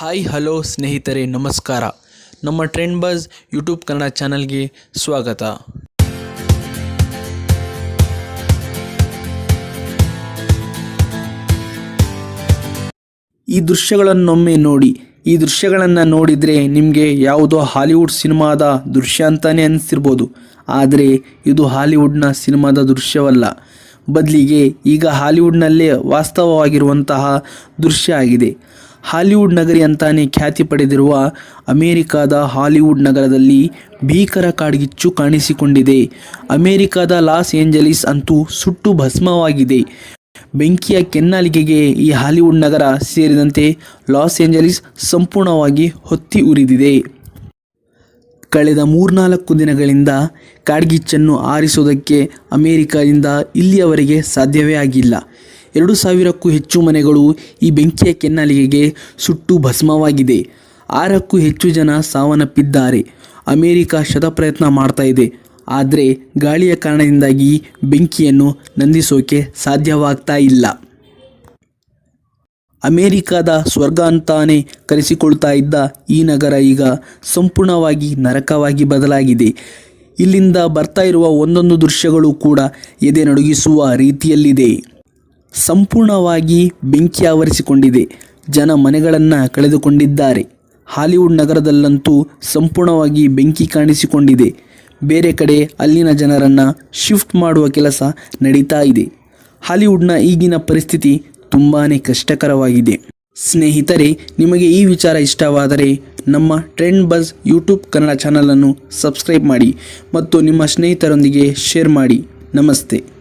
Hi hello ಸ್ನೇಹಿತರೆ, ನಮಸ್ಕಾರ. ನಮ್ಮ ಟ್ರೆಂಡ್ ಬಸ್ ಯೂಟ್ಯೂಬ್ ಕನ್ನಡ ಚಾನಲ್ಗೆ ಸ್ವಾಗತ. ಈ ದೃಶ್ಯಗಳನ್ನೊಮ್ಮೆ ನೋಡಿ, ಈ ದೃಶ್ಯಗಳನ್ನು ನೋಡಿದರೆ ನಿಮಗೆ ಯಾವುದೋ ಹಾಲಿವುಡ್ ಸಿನಿಮಾದ ದೃಶ್ಯ ಅಂತಾನೆ ಅನಿಸಿರ್ಬೋದು. ಆದರೆ ಇದು ಹಾಲಿವುಡ್ನ ಸಿನಿಮಾದ ದೃಶ್ಯವಲ್ಲ. ಬದಲಿಗೆ ಈಗ ಹಾಲಿವುಡ್ನಲ್ಲೇ ವಾಸ್ತವವಾಗಿರುವಂತಹ ದೃಶ್ಯ ಆಗಿದೆ. ಹಾಲಿವುಡ್ ನಗರಿ ಅಂತಾನೆ ಖ್ಯಾತಿ ಪಡೆದಿರುವ ಅಮೇರಿಕಾದ ಹಾಲಿವುಡ್ ನಗರದಲ್ಲಿ ಭೀಕರ ಕಾಡ್ಗಿಚ್ಚು ಕಾಣಿಸಿಕೊಂಡಿದೆ. ಅಮೇರಿಕಾದ ಲಾಸ್ ಏಂಜಲೀಸ್ ಅಂತೂ ಸುಟ್ಟು ಭಸ್ಮವಾಗಿದೆ. ಬೆಂಕಿಯ ಕೆನ್ನಾಲಿಗೆಗೆ ಈ ಹಾಲಿವುಡ್ ನಗರ ಸೇರಿದಂತೆ ಲಾಸ್ ಏಂಜಲೀಸ್ ಸಂಪೂರ್ಣವಾಗಿ ಹೊತ್ತಿ ಉರಿದಿದೆ. ಕಳೆದ ಮೂರ್ನಾಲ್ಕು ದಿನಗಳಿಂದ ಕಾಡ್ಗಿಚ್ಚನ್ನು ಆರಿಸುವುದಕ್ಕೆ ಅಮೆರಿಕದಿಂದ ಇಲ್ಲಿಯವರೆಗೆ ಸಾಧ್ಯವೇ ಆಗಿಲ್ಲ. ಎರಡು ಸಾವಿರಕ್ಕೂ ಹೆಚ್ಚು ಮನೆಗಳು ಈ ಬೆಂಕಿಯ ಕೆನ್ನಾಲಿಗೆಗೆ ಸುಟ್ಟು ಭಸ್ಮವಾಗಿದೆ. ಆರಕ್ಕೂ ಹೆಚ್ಚು ಜನ ಸಾವನ್ನಪ್ಪಿದ್ದಾರೆ. ಅಮೆರಿಕ ಶತಪ್ರಯತ್ನ ಮಾಡ್ತಾ ಇದೆ. ಆದರೆ ಗಾಳಿಯ ಕಾರಣದಿಂದಾಗಿ ಬೆಂಕಿಯನ್ನು ನಂದಿಸೋಕೆ ಸಾಧ್ಯವಾಗ್ತಾ ಇಲ್ಲ. ಅಮೇರಿಕಾದ ಸ್ವರ್ಗ ಅಂತಾನೆ ಕರೆಸಿಕೊಳ್ತಾ ಇದ್ದ ಈ ನಗರ ಈಗ ಸಂಪೂರ್ಣವಾಗಿ ನರಕವಾಗಿ ಬದಲಾಗಿದೆ. ಇಲ್ಲಿಂದ ಬರ್ತಾ ಇರುವ ಒಂದೊಂದು ದೃಶ್ಯಗಳು ಕೂಡ ಎದೆ ನಡುಗಿಸುವ ರೀತಿಯಲ್ಲಿದೆ. ಸಂಪೂರ್ಣವಾಗಿ ಬೆಂಕಿ ಆವರಿಸಿಕೊಂಡಿದೆ. ಜನ ಮನೆಗಳನ್ನು ಕಳೆದುಕೊಂಡಿದ್ದಾರೆ. ಹಾಲಿವುಡ್ ನಗರದಲ್ಲಂತೂ ಸಂಪೂರ್ಣವಾಗಿ ಬೆಂಕಿ ಕಾಣಿಸಿಕೊಂಡಿದೆ. ಬೇರೆ ಕಡೆ ಅಲ್ಲಿನ ಜನರನ್ನು ಶಿಫ್ಟ್ ಮಾಡುವ ಕೆಲಸ ನಡೀತಾ ಇದೆ. ಹಾಲಿವುಡ್ನ ಈಗಿನ ಪರಿಸ್ಥಿತಿ ತುಂಬಾ ಕಷ್ಟಕರವಾಗಿದೆ. ಸ್ನೇಹಿತರೆ, ನಿಮಗೆ ಈ ವಿಚಾರ ಇಷ್ಟವಾದರೆ ನಮ್ಮ ಟ್ರೆಂಡ್ ಬಸ್ ಯೂಟ್ಯೂಬ್ ಕನ್ನಡ ಚಾನಲನ್ನು ಸಬ್ಸ್ಕ್ರೈಬ್ ಮಾಡಿ ಮತ್ತು ನಿಮ್ಮ ಸ್ನೇಹಿತರೊಂದಿಗೆ ಶೇರ್ ಮಾಡಿ. ನಮಸ್ತೆ.